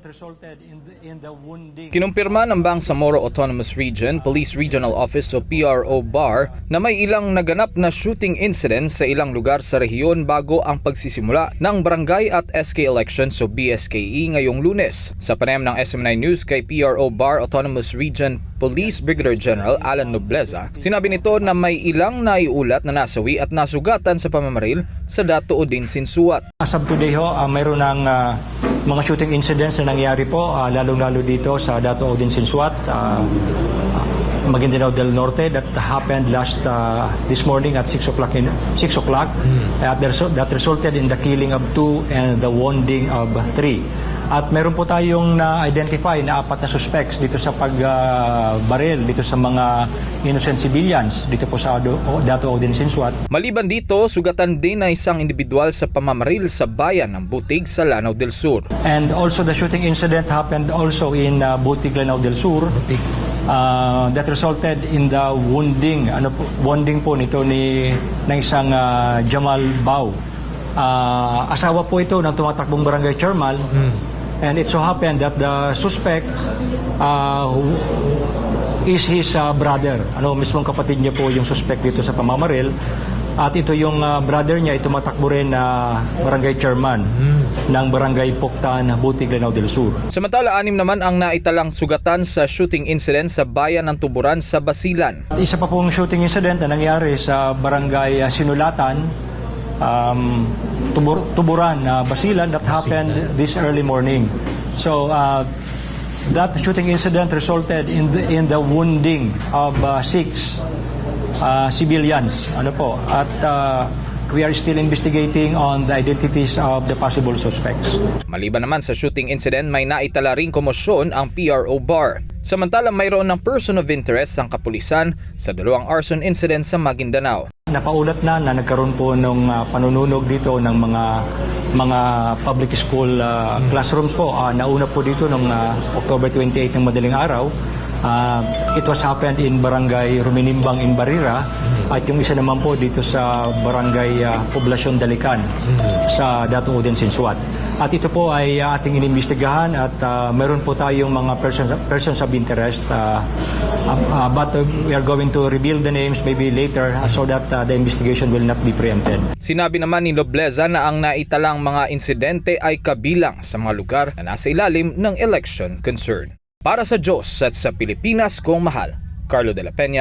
incident resulted in the, in the wounding Kinumpirma ng Bangsamoro Autonomous Region Police Regional Office o PRO BAR na may ilang naganap na shooting incidents sa ilang lugar sa rehiyon bago ang pagsisimula ng barangay at SK elections o BSKE ngayong lunes. Sa panayam ng SM9 News kay PRO BAR Autonomous Region Police Brigadier General Alan Nobleza, sinabi nito na may ilang naiulat na nasawi at nasugatan sa pamamaril sa Dato Odin Sinsuat. As of today ho, ah, mayroon ng ah, mga shooting incidents na nangyari po, ah, lalong-lalo dito sa Dato Odin Sinsuat, uh, Maguindanao del Norte that happened last ah, this morning at 6 o'clock in 6 o'clock At the result- that resulted in the killing of two and the wounding of three. At meron po tayong na-identify na apat na suspects dito sa pagbaril dito sa mga innocent civilians dito po sa Dato Odin Sinsuat. Maliban dito, sugatan din na isang individual sa pamamaril sa bayan ng Butig sa Lanao del Sur. And also the shooting incident happened also in uh, Butig, Lanao del Sur. Uh, that resulted in the wounding, ano po, wounding po nito ni ng isang uh, Jamal Bao. Uh, asawa po ito ng tumatakbong barangay chairman. And it so happened that the suspect uh, who is his uh, brother. Ano, mismong kapatid niya po yung suspect dito sa pamamaril. At ito yung uh, brother niya, ito matakbo rin na barangay chairman ng barangay Poktan, Butig, Lanao del Sur. Samantala, anim naman ang naitalang sugatan sa shooting incident sa bayan ng Tuburan sa Basilan. Isa pa pong shooting incident na nangyari sa barangay uh, Sinulatan, um, Tubur- Tuburan, uh, Basilan that happened this early morning. So uh, that shooting incident resulted in the, in the wounding of uh, six uh, civilians. Ano po? At uh, we are still investigating on the identities of the possible suspects. Maliban naman sa shooting incident, may naitala ring komosyon ang PRO bar. Samantala, mayroon ng person of interest ang kapulisan sa dalawang arson incident sa Maguindanao. Napaulat na na nagkaroon po ng uh, panununog dito ng mga mga public school uh, classrooms po. Uh, nauna po dito noong uh, October 28 ng madaling araw. Uh, it was happened in Barangay Ruminimbang in Barira at yung isa naman po dito sa Barangay uh, Poblasyon Dalican sa Dato Uden Sinsuat. At ito po ay uh, ating inimbestigahan at uh, meron po tayong mga persons, persons of interest uh, uh, but we are going to reveal the names maybe later so that uh, the investigation will not be preempted. Sinabi naman ni Nobleza na ang naitalang mga insidente ay kabilang sa mga lugar na nasa ilalim ng election concern. Para sa Diyos at sa Pilipinas kong mahal, Carlo de la Peña,